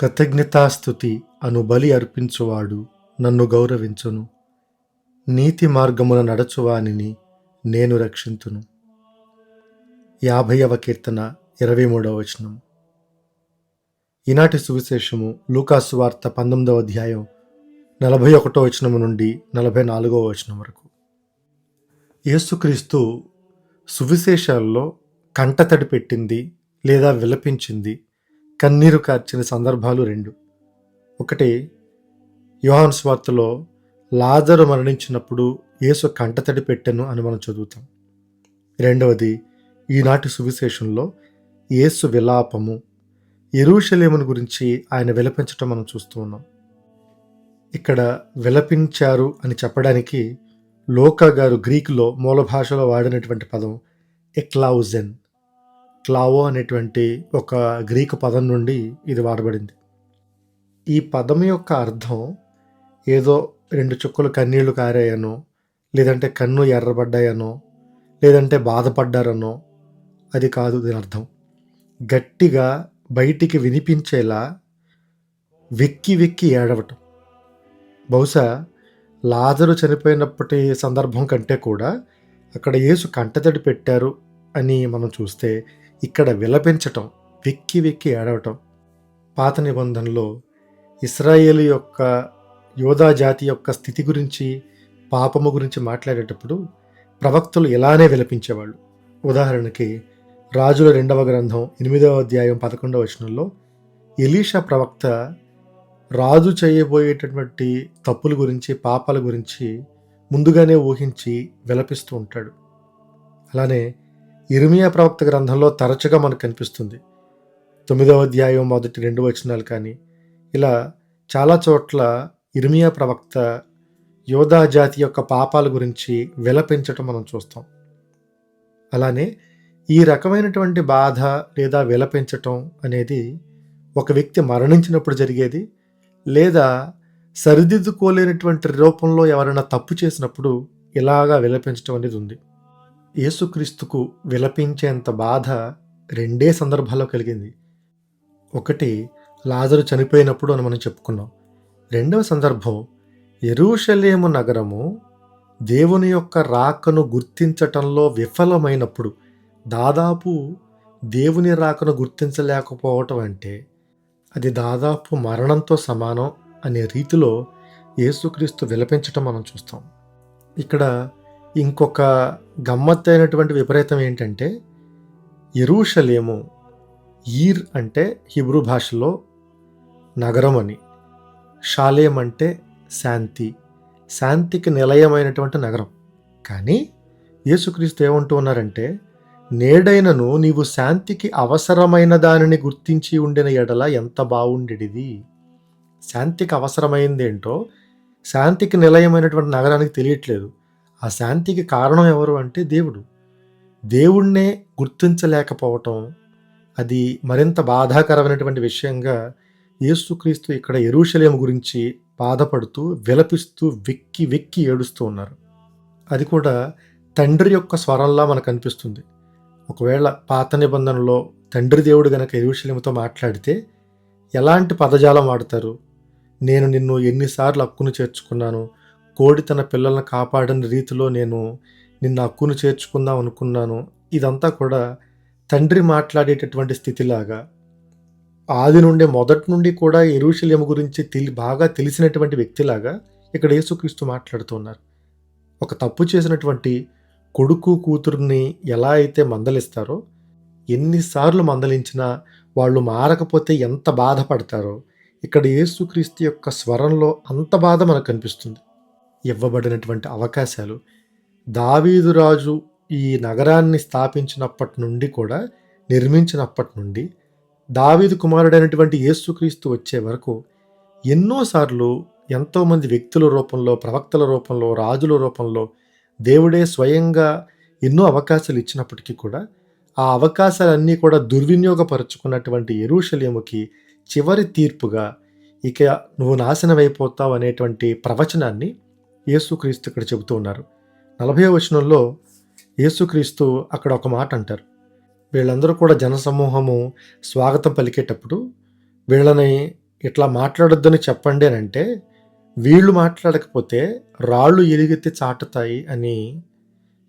కృతజ్ఞతాస్థుతి అను బలి అర్పించువాడు నన్ను గౌరవించును. నీతి మార్గమున నడచువానిని నేను రక్షింతును. యాభైవ కీర్తన ఇరవై మూడవ వచనం. ఈనాటి సువిశేషము లూకాసు వార్త పంతొమ్మిదవ అధ్యాయం నలభై ఒకటో వచనము నుండి నలభై నాలుగవ వచనం వరకు. యేసుక్రీస్తు సువిశేషాల్లో కంటతడి పెట్టింది లేదా విలపించింది కన్నీరు కార్చిన సందర్భాలు రెండు. ఒకటి యోహాన్ స్వార్తలో లాజరు మరణించినప్పుడు యేసు కంటతడి పెట్టెను అని మనం చదువుతాం. రెండవది ఈనాటి సువిశేషంలో యేసు విలాపము ఎరుషలేమును గురించి ఆయన విలపించటం మనం చూస్తూ ఉన్నాం. ఇక్కడ విలపించారు అని చెప్పడానికి లోకా గారు గ్రీకులో మూల భాషలో వాడినటువంటి పదం ఎక్లావుజెన్ క్లావో అనేటువంటి ఒక గ్రీకు పదం నుండి ఇది వాడబడింది. ఈ పదం యొక్క అర్థం ఏదో రెండు చుక్కలు కన్నీళ్ళు కారాయనో లేదంటే కన్ను ఎర్రబడ్డాయనో లేదంటే బాధపడ్డారనో అది కాదు దీని అర్థం. గట్టిగా బయటికి వినిపించేలా వెక్కి వెక్కి ఏడవటం. బహుశా లాజరు చనిపోయినప్పటి సందర్భం కంటే కూడా అక్కడ యేసు కంటతడి పెట్టారు అని మనం చూస్తే ఇక్కడ విలపించటం వెక్కి వెక్కి ఏడవటం. పాత నిబంధనలో ఇస్రాయేల్ యొక్క యోధా జాతి యొక్క స్థితి గురించి పాపము గురించి మాట్లాడేటప్పుడు ప్రవక్తలు ఇలానే విలపించేవాళ్ళు. ఉదాహరణకి రాజుల రెండవ గ్రంథం ఎనిమిదవ అధ్యాయం పదకొండవ వచనంలో ఎలీషా ప్రవక్త రాజు చేయబోయేటటువంటి తప్పుల గురించి పాపాల గురించి ముందుగానే ఊహించి విలపిస్తూ ఉంటాడు. అలానే ఇరుమియా ప్రవక్త గ్రంథంలో తరచుగా మనకు కనిపిస్తుంది. తొమ్మిదవ అధ్యాయం మొదటి రెండు వచనాలు కానీ ఇలా చాలా చోట్ల ఇర్మియా ప్రవక్త యోధా జాతి యొక్క పాపాల గురించి విలపించటం మనం చూస్తాం. అలానే ఈ రకమైనటువంటి బాధ లేదా విలపించటం అనేది ఒక వ్యక్తి మరణించినప్పుడు జరిగేది లేదా సరిదిద్దుకోలేనటువంటి రూపంలో ఎవరైనా తప్పు చేసినప్పుడు ఇలాగా విలపించటం అనేది ఉంది. యేసుక్రీస్తుకు విలపించేంత బాధ రెండే సందర్భాల్లో కలిగింది. ఒకటి లాజరు చనిపోయినప్పుడు అని మనం చెప్పుకున్నాం. రెండవ సందర్భం ఎరుషలేము నగరము దేవుని యొక్క రాకను గుర్తించటంలో విఫలమైనప్పుడు దాదాపు దేవుని రాకను గుర్తించలేకపోవటం అంటే అది దాదాపు మరణంతో సమానం అనే రీతిలో యేసుక్రీస్తు విలపించటం మనం చూస్తాం. ఇక్కడ ఇంకొక గమ్మత్తైనటువంటి విపరీతం ఏంటంటే ఎరూషలేము ఈర్ అంటే హిబ్రూ భాషలో నగరం అని షాలేం అంటే శాంతి శాంతికి నిలయమైనటువంటి నగరం. కానీ యేసుక్రీస్తు ఏమంటూ ఉన్నారంటే నేడైనను నీవు శాంతికి అవసరమైన దానిని గుర్తించి ఉండిన ఎడల ఎంత బాగుండేది శాంతికి అవసరమైంది ఏంటో శాంతికి నిలయమైనటువంటి నగరానికి తెలియట్లేదు. ఆ శాంతికి కారణం ఎవరు అంటే దేవుడు. దేవుణ్ణే గుర్తించలేకపోవటం అది మరింత బాధాకరమైనటువంటి విషయంగా యేసుక్రీస్తు ఇక్కడ ఎరుషలేం గురించి బాధపడుతూ విలపిస్తూ వెక్కి వెక్కి ఏడుస్తూ ఉన్నారు. అది కూడా తండ్రి యొక్క స్వరంలా మనకు అనిపిస్తుంది. ఒకవేళ పాత నిబంధనలో తండ్రి దేవుడు గనక ఎరుషలేముతో మాట్లాడితే ఎలాంటి పదజాలం వాడతారు? నేను నిన్ను ఎన్నిసార్లు హక్కును చేర్చుకున్నాను కోడి తన పిల్లలను కాపాడని రీతిలో నేను నిన్న హక్కును చేర్చుకుందాం అనుకున్నాను. ఇదంతా కూడా తండ్రి మాట్లాడేటటువంటి స్థితిలాగా. ఆది నుండి మొదటి నుండి కూడా ఎరుషలేము గురించి తెలి బాగా తెలిసినటువంటి వ్యక్తిలాగా ఇక్కడ యేసుక్రీస్తు మాట్లాడుతున్నారు. ఒక తప్పు చేసినటువంటి కొడుకు కూతురుని ఎలా అయితే మందలిస్తారో ఎన్నిసార్లు మందలించినా వాళ్ళు మారకపోతే ఎంత బాధపడతారో ఇక్కడ యేసుక్రీస్తు యొక్క స్వరంలో అంత బాధ మనకు కనిపిస్తుంది. ఇవ్వబడినటువంటి అవకాశాలు. దావీదు రాజు ఈ నగరాన్ని స్థాపించినప్పటి నుండి కూడా నిర్మించినప్పటి నుండి దావీదు కుమారుడైనటువంటి యేసుక్రీస్తు వచ్చే వరకు ఎన్నోసార్లు ఎంతోమంది వ్యక్తుల రూపంలో ప్రవక్తల రూపంలో రాజుల రూపంలో దేవుడే స్వయంగా ఎన్నో అవకాశాలు ఇచ్చినప్పటికీ కూడా ఆ అవకాశాలన్నీ కూడా దుర్వినియోగపరుచుకున్నటువంటి ఎరుషలేముకి చివరి తీర్పుగా ఇక నువ్వు నాశనమైపోతావు అనేటువంటి ప్రవచనాన్ని యేసుక్రీస్తు ఇక్కడ చెబుతూ ఉన్నారు. నలభై వచనంలో యేసుక్రీస్తు అక్కడ ఒక మాట అంటారు. వీళ్ళందరూ కూడా జనసమూహము స్వాగతం పలికేటప్పుడు వీళ్ళని ఇట్లా మాట్లాడొద్దని చెప్పండి అని అంటే వీళ్ళు మాట్లాడకపోతే రాళ్ళు ఎలుగెత్తి చాటుతాయి అని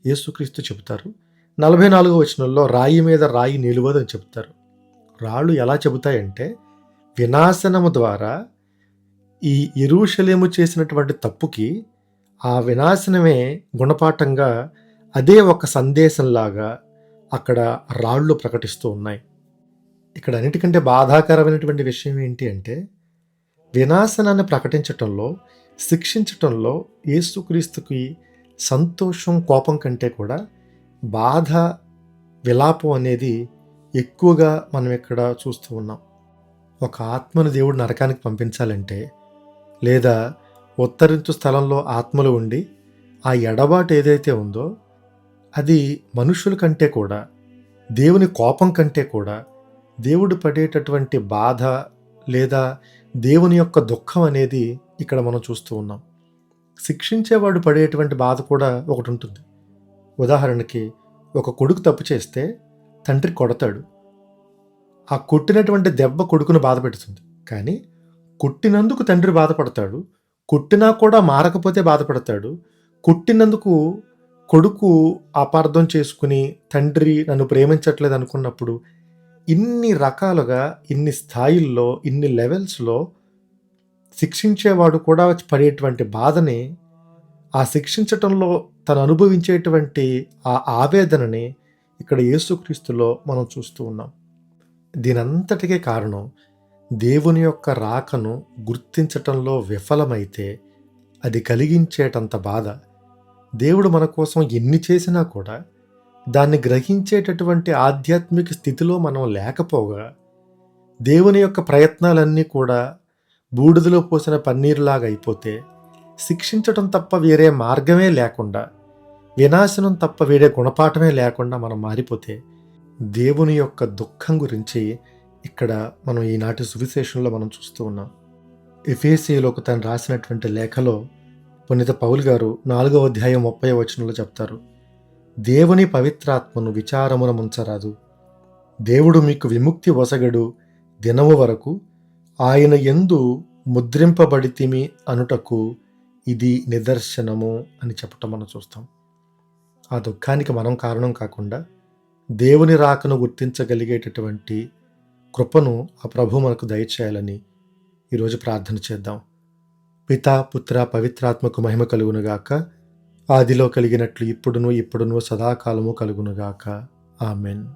యేసుక్రీస్తు చెబుతారు. నలభై నాలుగో వచనంలో రాయి మీద రాయి నిలువదని చెబుతారు. రాళ్ళు ఎలా చెబుతాయంటే వినాశనము ద్వారా ఈ ఎరుషలేము చేసినటువంటి తప్పుకి ఆ వినాశనమే గుణపాఠంగా అదే ఒక సందేశంలాగా అక్కడ రాళ్ళు ప్రకటిస్తూ ఉన్నాయి. ఇక్కడ అన్నిటికంటే బాధాకరమైనటువంటి విషయం ఏంటి అంటే వినాశనాన్ని ప్రకటించటంలో శిక్షించటంలో యేసుక్రీస్తుకి సంతోషం కోపం కంటే కూడా బాధ విలాపం అనేది ఎక్కువగా మనం ఇక్కడ చూస్తూ ఉన్నాం. ఒక ఆత్మను దేవుడు నరకానికి పంపించాలంటే లేదా ఉత్తరించు స్థలంలో ఆత్మలు ఉండి ఆ ఎడబాటు ఏదైతే ఉందో అది మనుషుల కంటే కూడా దేవుని కోపం కంటే కూడా దేవుడు పడేటటువంటి బాధ లేదా దేవుని యొక్క దుఃఖం అనేది ఇక్కడ మనం చూస్తూ ఉన్నాం. శిక్షించేవాడు పడేటువంటి బాధ కూడా ఒకటి ఉంటుంది. ఉదాహరణకి ఒక కొడుకు తప్పు చేస్తే తండ్రి కొడతాడు. ఆ కొట్టినటువంటి దెబ్బ కొడుకును బాధ పెడుతుంది. కానీ కొట్టినందుకు తండ్రి బాధపడతాడు. కొట్టినా కూడా మారకపోతే బాధపడతాడు. కొట్టినందుకు కొడుకు అపార్థం చేసుకుని తండ్రి నన్ను ప్రేమించట్లేదు అనుకున్నప్పుడు ఇన్ని రకాలుగా ఇన్ని స్థాయిల్లో ఇన్ని లెవెల్స్లో శిక్షించేవాడు కూడా పడేటువంటి బాధని ఆ శిక్షించటంలో తను అనుభవించేటువంటి ఆ ఆవేదనని ఇక్కడ యేసుక్రీస్తులో మనం చూస్తూ ఉన్నాం. దీనంతటికే కారణం దేవుని యొక్క రాకను గుర్తించటంలో విఫలమైతే అది కలిగించేటంత బాధ. దేవుడు మన కోసం ఎన్ని చేసినా కూడా దాన్ని గ్రహించేటటువంటి ఆధ్యాత్మిక స్థితిలో మనం లేకపోగా దేవుని యొక్క ప్రయత్నాలన్నీ కూడా బూడిదలో పోసిన పన్నీరులాగా అయిపోతే శిక్షించటం తప్ప వేరే మార్గమే లేకుండా వినాశనం తప్ప వేరే గుణపాఠమే లేకుండా మనం మారిపోతే దేవుని యొక్క దుఃఖం గురించి ఇక్కడ మనం ఈనాటి సువిశేషంలో మనం చూస్తూ ఉన్నాం. ఎఫేసీలోకి తను రాసినటువంటి లేఖలో పునీత పౌల్ గారు నాలుగవ అధ్యాయం ముప్పై వచనంలో చెప్తారు దేవుని పవిత్రాత్మను విచారమున ముంచరాదు. దేవుడు మీకు విముక్తి వసగడు దినము వరకు ఆయన ఎందు ముద్రింపబడితిమి అనుటకు ఇది నిదర్శనము అని చెప్పటం మనం చూస్తాం. ఆ దుఃఖానికి మనం కారణం కాకుండా దేవుని రాకను గుర్తించగలిగేటటువంటి కృపను ఆ ప్రభు మనకు దయచేయాలని ఈరోజు ప్రార్థన చేద్దాం. పితా పుత్ర పవిత్రాత్మకు మహిమ కలుగునుగాక. ఆదిలో కలిగినట్లు ఇప్పుడును ఇప్పుడును సదాకాలము కలుగునుగాక. ఆమెన్.